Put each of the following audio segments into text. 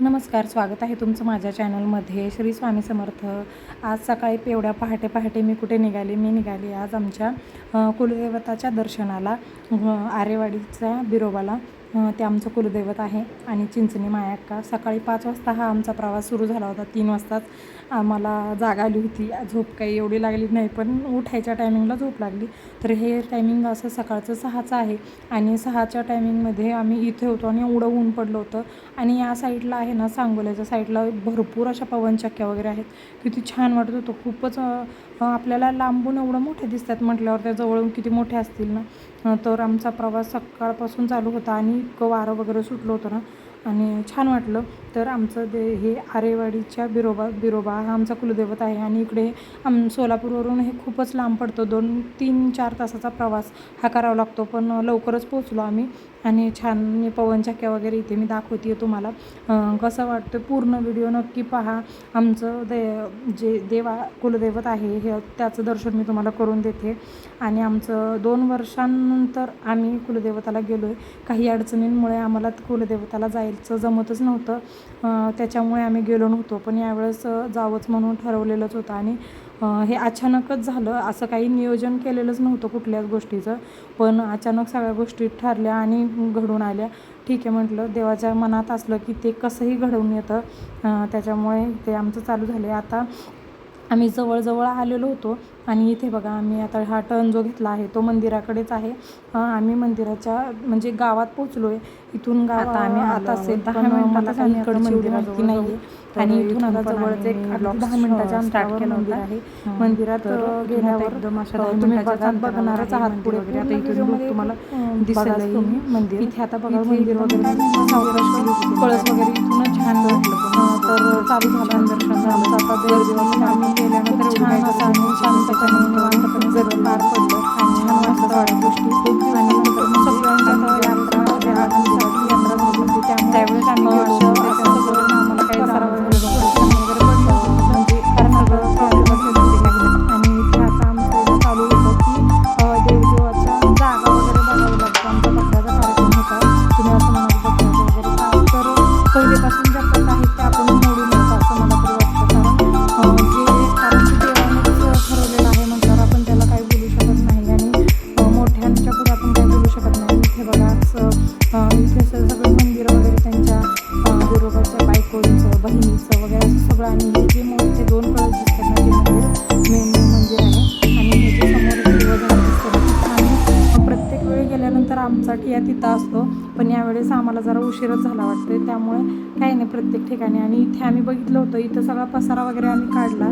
नमस्कार स्वागत आहे तुमचं माझ्या चॅनलमध्ये. श्री स्वामी समर्थ. आज सकाळी पेवड्या पहाटे पहाटे मी कुठे निघाले? मी निघाले आज आमच्या कुलदेवताच्या दर्शनाला आरेवाडीचा बिरोबाला. ते आमचं कुलदैवत आहे. आणि चिंचणी मायाक्का सकाळी पाच वाजता हा आमचा प्रवास सुरू झाला होता. तीन वाजताच आम्हाला जाग आली होती. झोप काही एवढी लागली नाही पण उठायच्या टायमिंगला झोप लागली. तर हे टायमिंग असं सकाळचं सहाचं आहे. आणि सहाच्या टायमिंगमध्ये आम्ही इथे होतो आणि एवढं ऊन पडलं होतं. आणि या साईडला आहे ना सांगोल्याच्या साईडला भरपूर अशा पवनचक्क्या वगैरे आहेत. किती छान वाटत होतं. खूपच आपल्याला लांबून एवढं मोठे दिसतात म्हटल्यावर त्या जवळून किती मोठे असतील ना? तर आमचा प्रवास सकाळपासून चालू होता आणि इतकं वारं वगैरे सुटलं होतं ना? आणि छान वाटलं. तर आमचं दे हे आरेवाडीच्या बिरोबा बिरोबा हा आमचा कुलदैवत आहे आणि इकडे आम सोलापूरवरून हे खूपच लांब पडतो. दोन तीन चार तासाचा प्रवास हा करावा लागतो. पण लवकरच पोचलो आम्ही आणि छान मी पवनचक्क्या वगैरे इथे मी दाखवते तुम्हाला. कसं वाटतं? पूर्ण व्हिडिओ नक्की पहा. आमचं दे जे देवा कुलदैवत आहे हे त्याचं दर्शन मी तुम्हाला करून देते. आणि आमचं दोन वर्षांनंतर आम्ही कुलदेवताला गेलो आहे काही अडचणींमुळे आम्हाला कुलदेवताला जायचं जमतच नव्हतं. त्याच्यामुळे आम्ही गेलो नव्हतो. पण यावेळेस जावंच म्हणून ठरवलेलंच होतं. आणि हे अचानकच झालं. असं काही नियोजन केलेलंच नव्हतं कुठल्याच गोष्टीचं. पण अचानक सगळ्या गोष्टी ठरल्या आणि घडून आल्या. ठीक आहे म्हटलं. देवाच्या मनात असलं की ते कसंही घडवून येतं. त्याच्यामुळे ते आमचं चालू झालं आहे आता आम्ही जवळजवळ आलेलो होतो. आणि इथे बघा आम्ही आता हा टर्न जो घेतला आहे तो मंदिराकडेच आहे. आम्ही मंदिराच्या म्हणजे गावात पोचलो आहे इथून गाव आता आम्ही आता असेल. दहा मला आम्ही मंदिराजवळ माहिती नाही आणि इथून आता जवळच एक दहा मिनिटाच्या अंतरावर केला होता. आहे. मंदिरात गेल्यावर एकदम अशा तुम्ही बघणारच आहे आहात पुढे वगैरे. आता इथून तुम्हाला मंदिर. इथे आता बघा मंदिर वगैरे. कळस वगैरे इथूनच छान तर चालू झालं. दर्शन झालं. आता आम्ही गेल्यानंतर छान असं आम्ही शांतपणे निवांतपणे सगळं पार पडलं आणि छान वाटलं. गोष्टी आणि पण यावेळेस आम्हाला जरा उशीरच झाला वाटतं त्यामुळे काही नाही प्रत्येक ठिकाणी. आणि इथे आम्ही बघितलं होतं इथं सगळा पसारा वगैरे आम्ही काढला.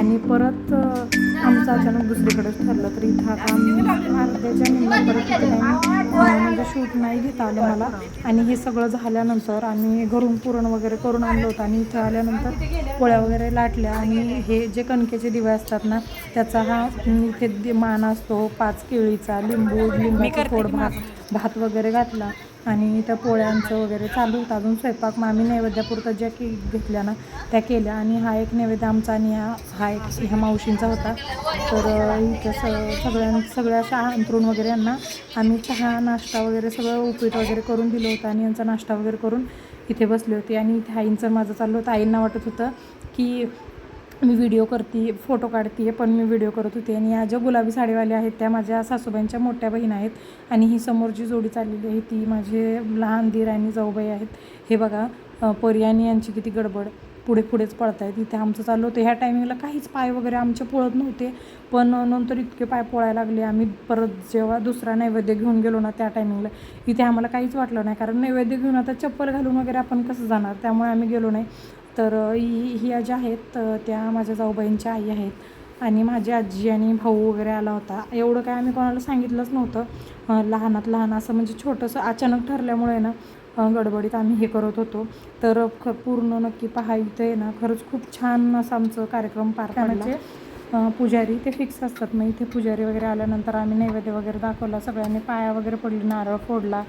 आणि परत आमचं अचानक दुसरीकडेच ठरलं. तर इथं आता आम्ही काही अं, म्हणजे शूट नाही घेता आलं मला. आणि हे सगळं झाल्यानंतर आम्ही घरून पुरण वगैरे करून आणलं होतं. आणि इथं आल्यानंतर पोळ्या वगैरे लाटल्या. आणि हे जे कणकेचे दिवे असतात ना त्याचा हा इथे मान असतो पाच केळीचा लिंबू लिंबाचा थोड भात भात वगैरे घातला. आणि त्या पोळ्यांचं वगैरे चालू होतं. अजून स्वयंपाक मग आम्ही नैवेद्यापुरतं ज्या की घेतल्या ना त्या केल्या. आणि हा एक नैवेद्य आमचा आणि हा हा एक ह्या मावशींचा होता. तर इथं स सगळ्यां सगळ्या शहा अंतरून वगैरे यांना आम्ही चहा नाश्ता वगैरे सगळं उपीट वगैरे करून दिलं होतं आणि यांचा नाश्ता वगैरे करून इथे बसले होते. आणि इथे आईंचं माझं चाललं होतं. आईंना वाटत होतं की मी व्हिडिओ करते फोटो काढते पण मी व्हिडिओ करत होते. आणि या ज्या गुलाबी साडीवाल्या आहेत त्या माझ्या सासूबाईंच्या मोठ्या बहीण आहेत. आणि ही समोर जी जोडी चाललेली आहे ती माझे लहान दीर आणि जाऊबाई आहेत. हे बघा पर्यानी आणि यांची किती गडबड पुढे पुढेच पळत आहेत इथे आमचं चाललं होतं. ह्या टायमिंगला काहीच पाय वगैरे आमचे पोळत नव्हते. पण नंतर इतके पाय पोळायला लागले. आम्ही परत जेव्हा दुसरा नैवेद्य घेऊन गेलो ना त्या टायमिंगला इथे आम्हाला काहीच वाटलं नाही. कारण नैवेद्य घेऊन आता चप्पल घालून वगैरे आपण कसं जाणार? त्यामुळे आम्ही गेलो नाही. तर ही ह्या ज्या आहेत त्या माझ्या जाऊबाईंच्या आई आहेत. आणि माझी आजी आणि भाऊ वगैरे आला होता. एवढं काय आम्ही कोणाला सांगितलंच नव्हतं. लहानात लहान असं म्हणजे छोटंसं अचानक ठरल्यामुळे ना गडबडीत आम्ही हे करत होतो. तर ख पूर्ण नक्की पहा इथे आहे ना खरंच खूप छान असं आमचं कार्यक्रम पार पडला. पुजारी ते फिक्स असतात. मग इथे पुजारी वगैरे आल्यानंतर आम्ही नैवेद्य वगैरे दाखवला. सगळ्यांनी पाया वगैरे पडली नारळ फोडला.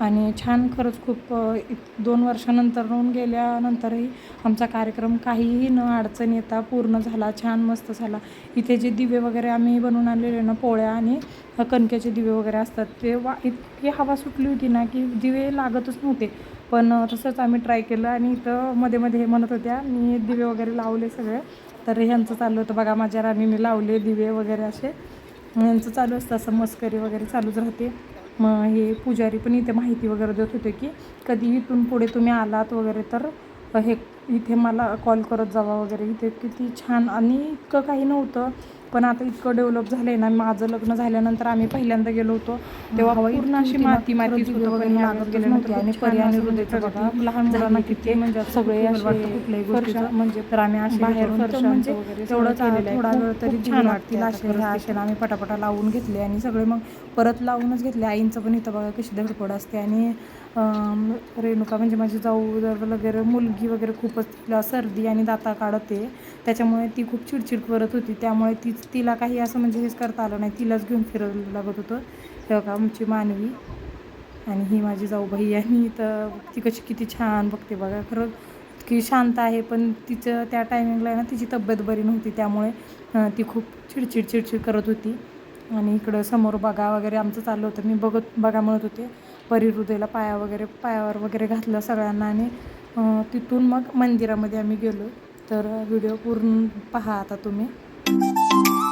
आणि छान खरंच खूप इत- दोन वर्षानंतर होऊन गेल्यानंतरही आमचा कार्यक्रम काहीही न अडचण येता पूर्ण झाला छान मस्त झाला. इथे जे दिवे वगैरे आम्ही बनवून आणलेले ना पोळ्या आणि कणकेचे दिवे वगैरे असतात ते वा इतकी हवा सुटली होती ना की दिवे लागतच नव्हते. पण तसंच आम्ही ट्राय केलं आणि इथं मध्ये मध्ये हे म्हणत होत्या मी दिवे वगैरे लावले सगळे. तर ह्यांचं चाललं होतं बघा माझ्या राणीने लावले दिवे वगैरे असे. यांचं चालू असतं असं मस्करी वगैरे चालूच राहते. मग हे पुजारी पण इथे माहिती वगैरे देत होते की कधी इथून पुढे तुम्ही आलात वगैरे तर हे इथे मला कॉल करत जावा वगैरे. इथे किती छान आणि इतकं काही नव्हतं. पण आता इतकं डेव्हलप झालं आहे ना माझं लग्न झाल्यानंतर आम्ही पहिल्यांदा गेलो होतो तेव्हा पूर्ण अशी माती नव्हते आणि पर्याय लहान मुलांना किती म्हणजे सगळे कुठल्याही म्हणजे तर आम्ही असे म्हणजे तेवढंच थोडा वेळ तरी छान वाटतील असे आम्ही पटापटा लावून घेतले आणि सगळे मग परत लावूनच घेतले. आईंचं पण इथं बघा कशी धडपड असते आणि रेणुका म्हणजे माझी जाऊ वगैरे मुलगी वगैरे खूपच तिला सर्दी आणि दाता काढते त्याच्यामुळे ती खूप चिडचिड करत होती. त्यामुळे ती तिला काही असं म्हणजे हेच करता आलं नाही. तिलाच घेऊन फिरायला लागत होतं. हे बघा आमची मानवी आणि ही माझी जाऊबाई आणि तर ती कशी किती छान बघते बघा. खरं की शांत आहे पण तिचं त्या टायमिंगला ना तिची तब्येत बरी नव्हती. त्यामुळे ती खूप चिडचिड चिडचिड करत होती. आणि इकडं समोर बघा वगैरे आमचं चाललं होतं. मी बघत बघा म्हणत होते परी हृदयला पाया वगैरे पायावर वगैरे घातलं सगळ्यांना. आणि तिथून मग मंदिरामध्ये आम्ही गेलो. तर व्हिडिओ पूर्ण पहा आता तुम्ही. Thank you.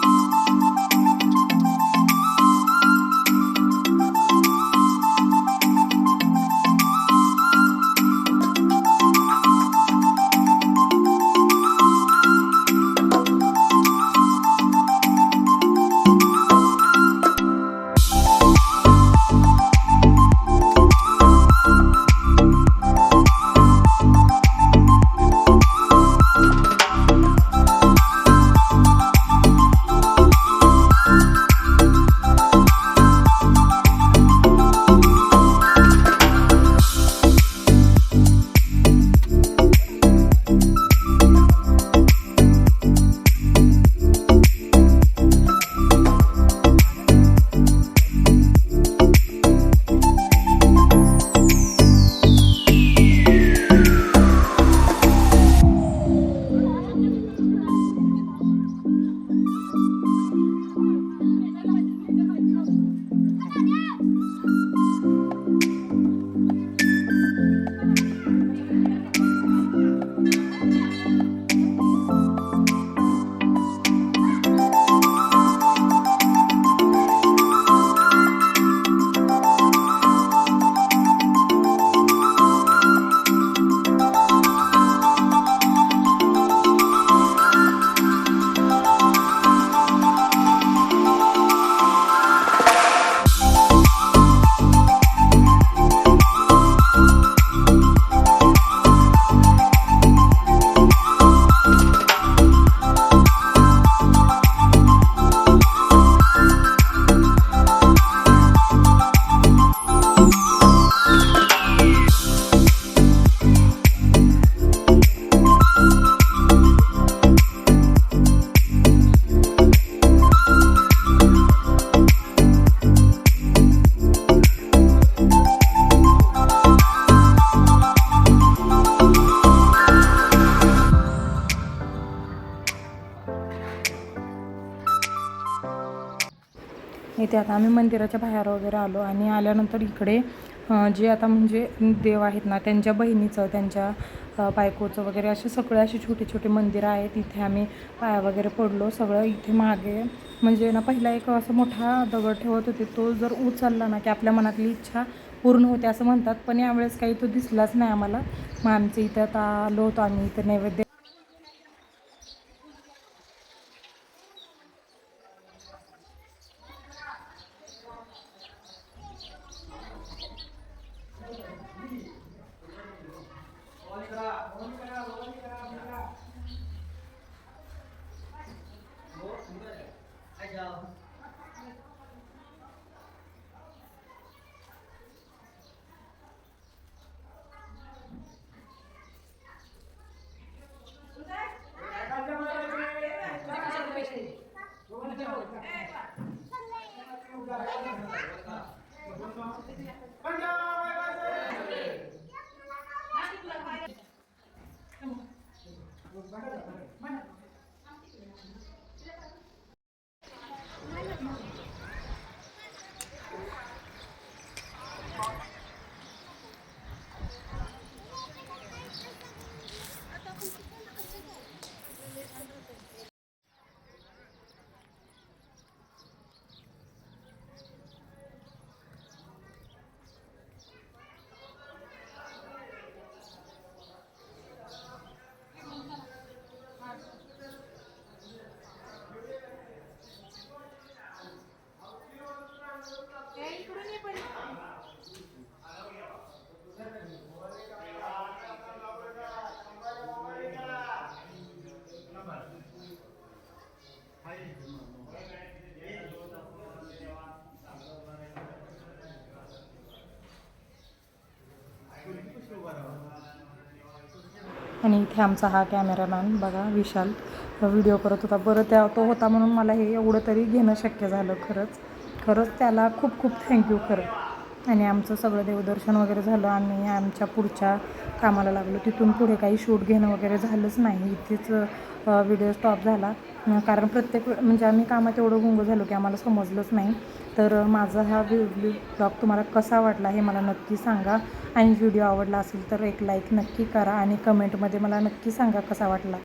इथे आता आम्ही मंदिराच्या बाहेर वगैरे आलो आणि आल्यानंतर इकडे जे आता म्हणजे देव आहेत ना त्यांच्या बहिणीचं त्यांच्या बायकोचं वगैरे असे सगळे असे छोटे छोटे मंदिरं आहेत. इथे आम्ही पाया वगैरे पडलो सगळं इथे मागे. म्हणजे ना पहिला एक असं मोठा दगड ठेवत होते तो जर उचलला ना की आपल्या मनातली इच्छा पूर्ण होते असं म्हणतात. पण यावेळेस काही तो दिसलाच नाही आम्हाला. मग आमचं इथं आता आलो होतो आम्ही इथं नैवेद्य आणि इथे आमचा हा कॅमेरामॅन बघा विशाल. व्हिडिओ करत होता. बरं त्या तो होता म्हणून मला हे एवढं तरी घेणं शक्य झालं खरंच. खरंच त्याला खूप खूप थँक्यू खरं. आणि आमचं सगळं देवदर्शन वगैरे झालं. आम्ही आमच्या पुढच्या कामाला लागलो. तिथून पुढे काही शूट घेणं वगैरे झालंच नाही. इथेच व्हिडिओ स्टॉप झाला. कारण प्रत्येक म्हणजे आम्ही कामात एवढं गुंग झालो की आम्हाला समजलंच नाही. तर माझा हा व्हिडिओ ब्लॉग तुम्हाला कसा वाटला हे मला नक्की सांगा. आणि व्हिडिओ आवडला असेल तर एक लाईक नक्की करा आणि कमेंटमध्ये मला नक्की सांगा कसा वाटला.